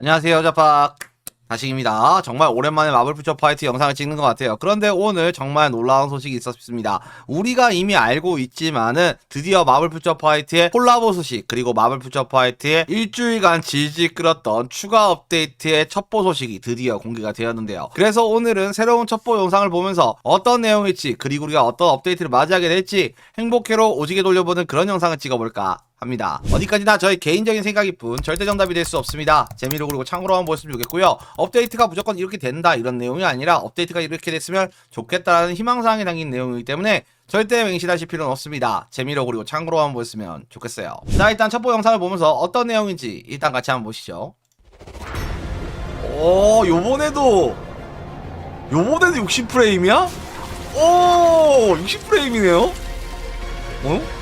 안녕하세요, 자팍. 다식입니다. 정말 오랜만에 마블 퓨처 파이트 영상을 찍는 것 같아요. 그런데 오늘 정말 놀라운 소식이 있었습니다. 우리가 이미 알고 있지만은 드디어 마블 퓨처 파이트의 콜라보 소식 그리고 마블 퓨처 파이트의 일주일간 질질 끌었던 추가 업데이트의 첩보 소식이 드디어 공개가 되었는데요. 그래서 오늘은 새로운 첩보 영상을 보면서 어떤 내용일지 그리고 우리가 어떤 업데이트를 맞이하게 될지 행복회로 오지게 돌려보는 그런 영상을 찍어볼까 합니다. 어디까지나 저의 개인적인 생각일 뿐 절대 정답이 될 수 없습니다. 재미로 그리고 참고로만 보셨으면 좋겠고요. 업데이트가 무조건 이렇게 된다 이런 내용이 아니라 업데이트가 이렇게 됐으면 좋겠다라는 희망사항이 담긴 내용이기 때문에 절대 맹신하실 필요는 없습니다. 재미로 그리고 참고로만 보셨으면 좋겠어요. 자 일단 첫 번째 영상을 보면서 어떤 내용인지 일단 같이 한번 보시죠. 오 요번에도 요번에도 60프레임이야? 오 60프레임이네요? 어?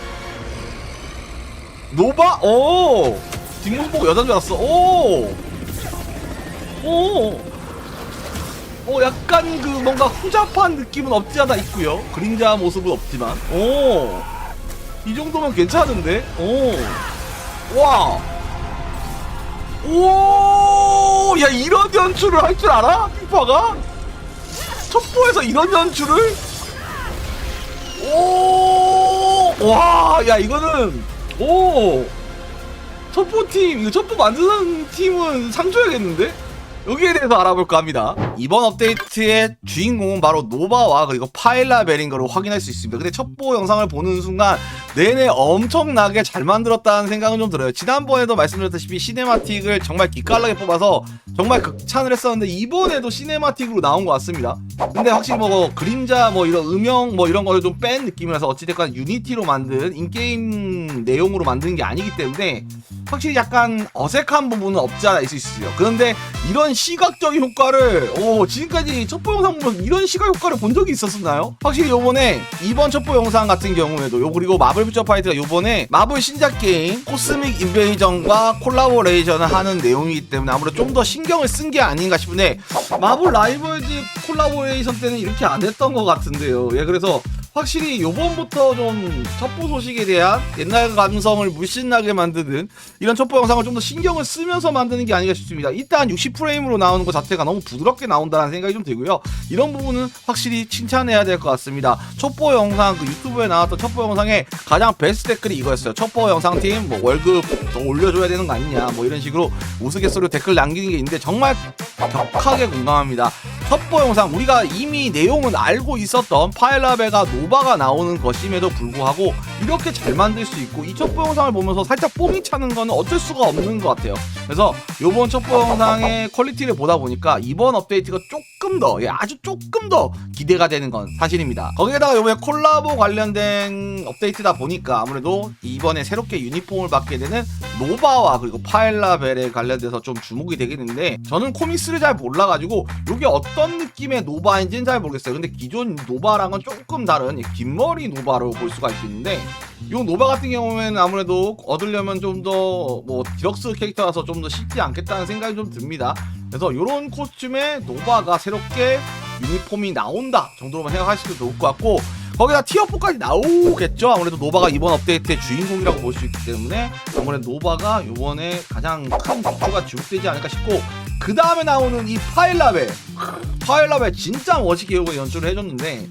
노바? 오! 뒷모습 보고 여자인 줄 알았어. 오! 오! 오, 약간 그 뭔가 후잡한 느낌은 없지 않아 있고요. 그림자 모습은 없지만. 오! 이 정도면 괜찮은데? 오! 와! 오! 야, 이런 연출을 할 줄 알아? 피파가? 첩보에서 이런 연출을? 오! 와! 야, 이거는 오! 첩보팀, 이거 첩보 만드는 팀은 상 줘야겠는데? 여기에 대해서 알아볼까 합니다. 이번 업데이트의 주인공은 바로 노바와 그리고 파일라벨인 걸로 확인할 수 있습니다. 근데 첩보 영상을 보는 순간 내내 엄청나게 잘 만들었다는 생각은 좀 들어요. 지난번에도 말씀드렸다시피 시네마틱을 정말 기깔나게 뽑아서 정말 극찬을 했었는데 이번에도 시네마틱으로 나온 것 같습니다. 근데 확실히 뭐 그림자 뭐 이런 음영 뭐 이런 거를 좀 뺀 느낌이라서 어찌됐건 유니티로 만든 인게임 내용으로 만드는 게 아니기 때문에 확실히 약간 어색한 부분은 없지 않아 있을 수 있어요. 그런데 이런 시각적인 효과를 오 지금까지 첩보 영상 보면 이런 시각 효과를 본 적이 있었었나요? 확실히 요번에 이번 첩보 영상 같은 경우에도 요 그리고 마블 퓨처 파이트가 요번에 마블 신작 게임 코스믹 인베이전과 콜라보레이션을 하는 내용이기 때문에 아무래도 좀 더 신경을 쓴 게 아닌가 싶은데 마블 라이벌즈 콜라보레이션 때는 이렇게 안 했던 것 같은데요. 예 그래서 확실히 요번부터 좀 첩보 소식에 대한 옛날 감성을 물씬나게 만드는 이런 첩보 영상을 좀 더 신경을 쓰면서 만드는 게 아닌가 싶습니다. 일단 60프레임으로 나오는 것 자체가 너무 부드럽게 나온다는 생각이 좀 들고요. 이런 부분은 확실히 칭찬해야 될 것 같습니다. 첩보 영상 그 유튜브에 나왔던 첩보 영상의 가장 베스트 댓글이 이거였어요. 첩보 영상 팀 뭐 월급 더 올려줘야 되는 거 아니냐 뭐 이런 식으로 우스갯소리로 댓글 남기는 게 있는데 정말 격하게 공감합니다. 첩보 영상 우리가 이미 내용은 알고 있었던 파일라베가 노바가 나오는 것임에도 불구하고 이렇게 잘 만들 수 있고 이 첩보 영상을 보면서 살짝 뽕이 차는 거는 어쩔 수가 없는 것 같아요. 그래서 요번 첩보 영상의 퀄리티를 보다 보니까 이번 업데이트가 조금 더 예, 아주 조금 더 기대가 되는 건 사실입니다. 거기에다가 요번에 콜라보 관련된 업데이트다 보니까 아무래도 이번에 새롭게 유니폼을 받게 되는 노바와 그리고 파일라벨에 관련돼서 좀 주목이 되겠는데 저는 코믹스를 잘 몰라가지고 이게 어떤 느낌의 노바인지는 잘 모르겠어요. 근데 기존 노바랑은 조금 다른 이 긴머리 노바로 볼 수가 있겠는데 이 노바 같은 경우에는 아무래도 얻으려면 좀 더 뭐 디럭스 캐릭터라서 좀 더 쉽지 않겠다는 생각이 좀 듭니다. 그래서 이런 코스튬에 노바가 새롭게 유니폼이 나온다 정도로만 생각하시면 좋을 것 같고 거기다 티어4까지 나오겠죠? 아무래도 노바가 이번 업데이트의 주인공이라고 볼 수 있기 때문에 아무래도 노바가 이번에 가장 큰 빅주가 주목되지 않을까 싶고 그 다음에 나오는 이 파일라벨. 파일라벨 진짜 멋있게 연출을 해줬는데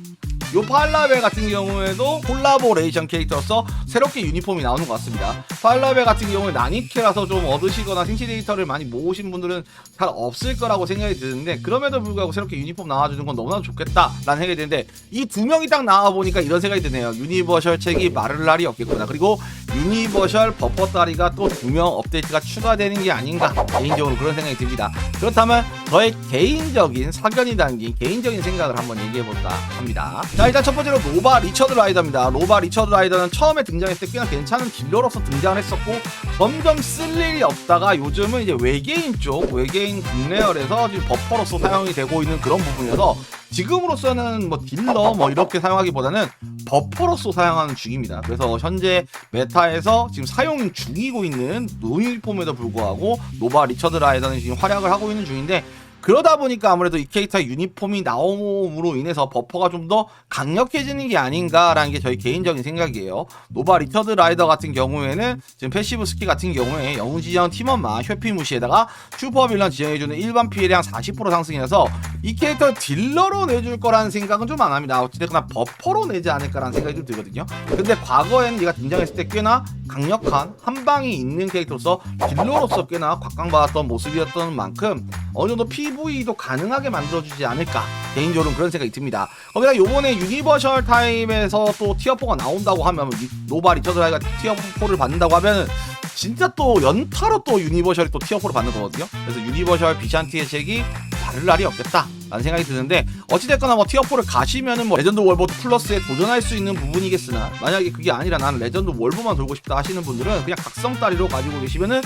요 팔라벨 같은 경우에도 콜라보레이션 캐릭터로서 새롭게 유니폼이 나오는 것 같습니다. 팔라벨 같은 경우에 나니케라서 좀 얻으시거나 생시 데이터를 많이 모으신 분들은 잘 없을 거라고 생각이 드는데 그럼에도 불구하고 새롭게 유니폼 나와주는 건 너무나 좋겠다라는 생각이 드는데 이 두 명이 딱 나와 보니까 이런 생각이 드네요. 유니버셜 책이 마를 날이 없겠구나. 그리고 유니버셜 버퍼 다리가 또 두 명 업데이트가 추가되는 게 아닌가 개인적으로 그런 생각이 듭니다. 그렇다면 저의 개인적인 사견이 담긴 개인적인 생각을 한번 얘기해 볼까 합니다. 자 일단 첫 번째로 노바 리처드 라이더입니다. 노바 리처드 라이더는 처음에 등장했을 때 꽤나 괜찮은 딜러로서 등장을 했었고 점점 쓸 일이 없다가 요즘은 이제 외계인 쪽 외계인 국내열에서 버퍼로서 사용이 되고 있는 그런 부분이어서 지금으로서는 뭐 딜러 뭐 이렇게 사용하기보다는 버퍼로서 사용하는 중입니다. 그래서 현재 메타에서 지금 사용 중이고 있는 노유니폼에도 불구하고 노바 리처드 라이더는 지금 활약을 하고 있는 중인데 그러다 보니까 아무래도 이 캐릭터 유니폼이 나옴으로 인해서 버퍼가 좀 더 강력해지는 게 아닌가라는 게 저희 개인적인 생각이에요. 노바 리처드 라이더 같은 경우에는 지금 패시브 스킬 같은 경우에 영웅 지정 팀원만 휘피 무시에다가 슈퍼 빌런 지정해주는 일반 피해량 40% 상승이라서 이 캐릭터 딜러로 내줄 거라는 생각은 좀 안 합니다. 어찌됐거나 버퍼로 내지 않을까라는 생각이 좀 들거든요. 근데 과거에는 얘가 등장했을 때 꽤나 강력한 한 방이 있는 캐릭터로서 딜러로서 꽤나 각광받았던 모습이었던 만큼 어느 정도 PV도 가능하게 만들어주지 않을까 개인적으로 그런 생각이 듭니다. 거기다 요번에 유니버셜 타입에서 또 티어4가 나온다고 하면 이- 노바 리처드라이가 티어4를 받는다고 하면 진짜 또 연타로 또 유니버셜이 또 티어4를 받는 거거든요. 그래서 유니버셜 비샨티의 책이 다를 날이 없겠다. 라는 생각이 드는데 어찌됐거나 뭐 티어4를 가시면은 뭐 레전드 월보 플러스에 도전할 수 있는 부분이겠으나 만약에 그게 아니라 나는 레전드 월보만 돌고 싶다 하시는 분들은 그냥 각성 따리로 가지고 계시면은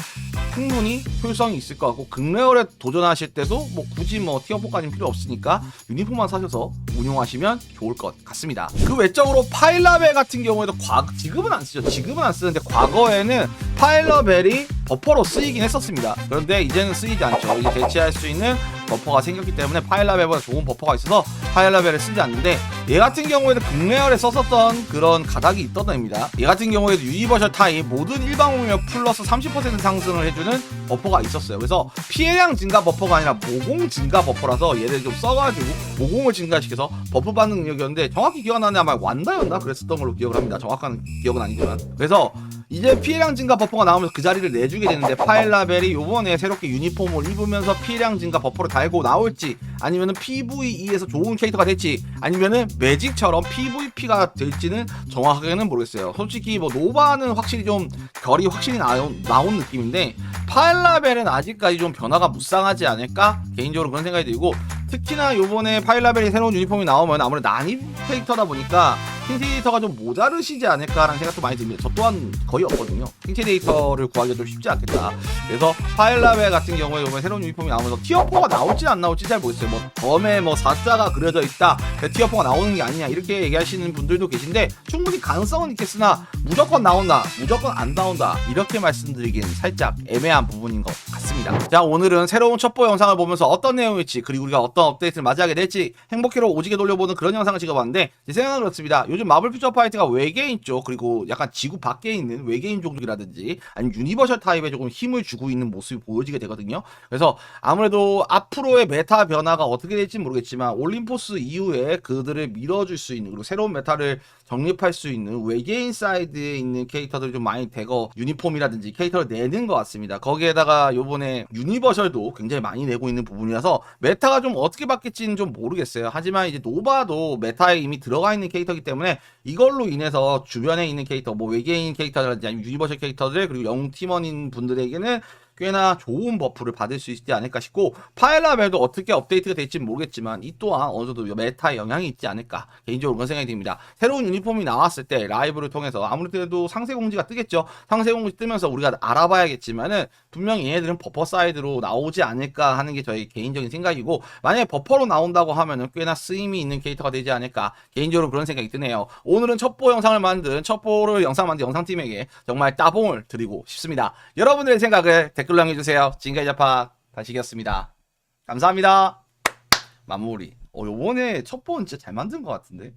충분히 효율성이 있을 것 같고 극레어에 도전하실 때도 뭐 굳이 뭐 티어4까지는 필요 없으니까 유니폼만 사셔서 운용하시면 좋을 것 같습니다. 그 외적으로 파일라벨 같은 경우에도 과 지금은 안 쓰죠. 지금은 안 쓰는데 과거에는 파일러벨이 버퍼로 쓰이긴 했었습니다. 그런데 이제는 쓰이지 않죠. 이제 대체할 수 있는 버퍼가 생겼기 때문에 파일라벨보다 좋은 버퍼가 있어서 파일라벨을 쓰지 않는데 얘 같은 경우에도 국내열에 썼었던 그런 가닥이 있던 애입니다. 얘 같은 경우에도 유니버셜 타입 모든 일반 공격 플러스 30% 상승을 해주는 버퍼가 있었어요. 그래서 피해량 증가 버퍼가 아니라 모공 증가 버퍼라서 얘를 좀 써가지고 모공을 증가시켜서 버프 받는 능력이었는데 정확히 기억나는데 아마 완다였나 그랬었던 걸로 기억을 합니다. 정확한 기억은 아니지만 그래서 이제 피해량 증가 버퍼가 나오면서 그 자리를 내주게 되는데 파일라벨이 요번에 새롭게 유니폼을 입으면서 피해량 증가 버퍼를 달고 나올지 아니면은 PVE에서 좋은 캐릭터가 될지 아니면은 매직처럼 PVP가 될지는 정확하게는 모르겠어요. 솔직히 뭐 노바는 확실히 좀 결이 확실히 나온, 나온 느낌인데 파일라벨은 아직까지 좀 변화가 무쌍하지 않을까 개인적으로 그런 생각이 들고 특히나 요번에 파일라벨이 새로운 유니폼이 나오면 아무래도 난입 캐릭터다 보니까 킹테이터가 좀 모자르시지 않을까라는 생각도 많이 듭니다. 저 또한 거의 없거든요. 킹테이터를 구하기가 좀 쉽지 않겠다. 그래서 파일라벨 같은 경우에 이번에 새로운 유니폼이 나오면서 티어4가 나올지 안 나올지 잘 모르겠어요. 뭐 덤에 뭐 4자가 그려져 있다. 티어4가 나오는 게 아니냐 이렇게 얘기하시는 분들도 계신데 충분히 가능성은 있겠으나 무조건 나온다. 무조건 안 나온다. 이렇게 말씀드리기는 살짝 애매한 부분인 것 같습니다. 자 오늘은 새로운 첩보 영상을 보면서 어떤 내용일지 그리고 우리가 어떤 업데이트를 맞이하게 될지 행복해로 오지게 돌려보는 그런 영상을 찍어봤는데 제 생각은 그렇습니다. 요즘 마블 퓨처 파이트가 외계인 쪽 그리고 약간 지구 밖에 있는 외계인 종족이라든지 아니면 유니버셜 타입에 조금 힘을 주고 있는 모습이 보여지게 되거든요. 그래서 아무래도 앞으로의 메타 변화가 어떻게 될지 모르겠지만 올림포스 이후에 그들을 밀어줄 수 있는 그리고 새로운 메타를 정립할 수 있는 외계인 사이드에 있는 캐릭터들이 좀 많이 대거 유니폼이라든지 캐릭터를 내는 것 같습니다. 거기에다가 요번에 유니버셜도 굉장히 많이 내고 있는 부분이라서 메타가 좀 어떻게 바뀔지는 좀 모르겠어요. 하지만 이제 노바도 메타에 이미 들어가 있는 캐릭터이기 때문에 이걸로 인해서 주변에 있는 캐릭터 뭐 외계인 캐릭터라든지 아니면 유니버셜 캐릭터들 그리고 영웅 팀원인 분들에게는 꽤나 좋은 버프를 받을 수 있지 않을까 싶고 파일라벨도 어떻게 업데이트가 될지 모르겠지만 이 또한 어느 정도 메타에 영향이 있지 않을까 개인적으로 그런 생각이 듭니다. 새로운 유니폼이 나왔을 때 라이브를 통해서 아무래도 상세 공지가 뜨겠죠. 상세 공지 뜨면서 우리가 알아봐야겠지만은 분명히 얘네들은 버퍼 사이드로 나오지 않을까 하는 게 저희 개인적인 생각이고 만약에 버퍼로 나온다고 하면은 꽤나 쓰임이 있는 캐릭터가 되지 않을까 개인적으로 그런 생각이 드네요. 오늘은 첩보 영상을 만든 첩보를 영상 만든 영상팀에게 정말 따봉을 드리고 싶습니다. 여러분들의 생각을 댓글 로 남겨주세요. 지금까지 자파 다시기였습니다. 감사합니다. 마무리. 어, 요번에 첩보는 진짜 잘 만든 것 같은데.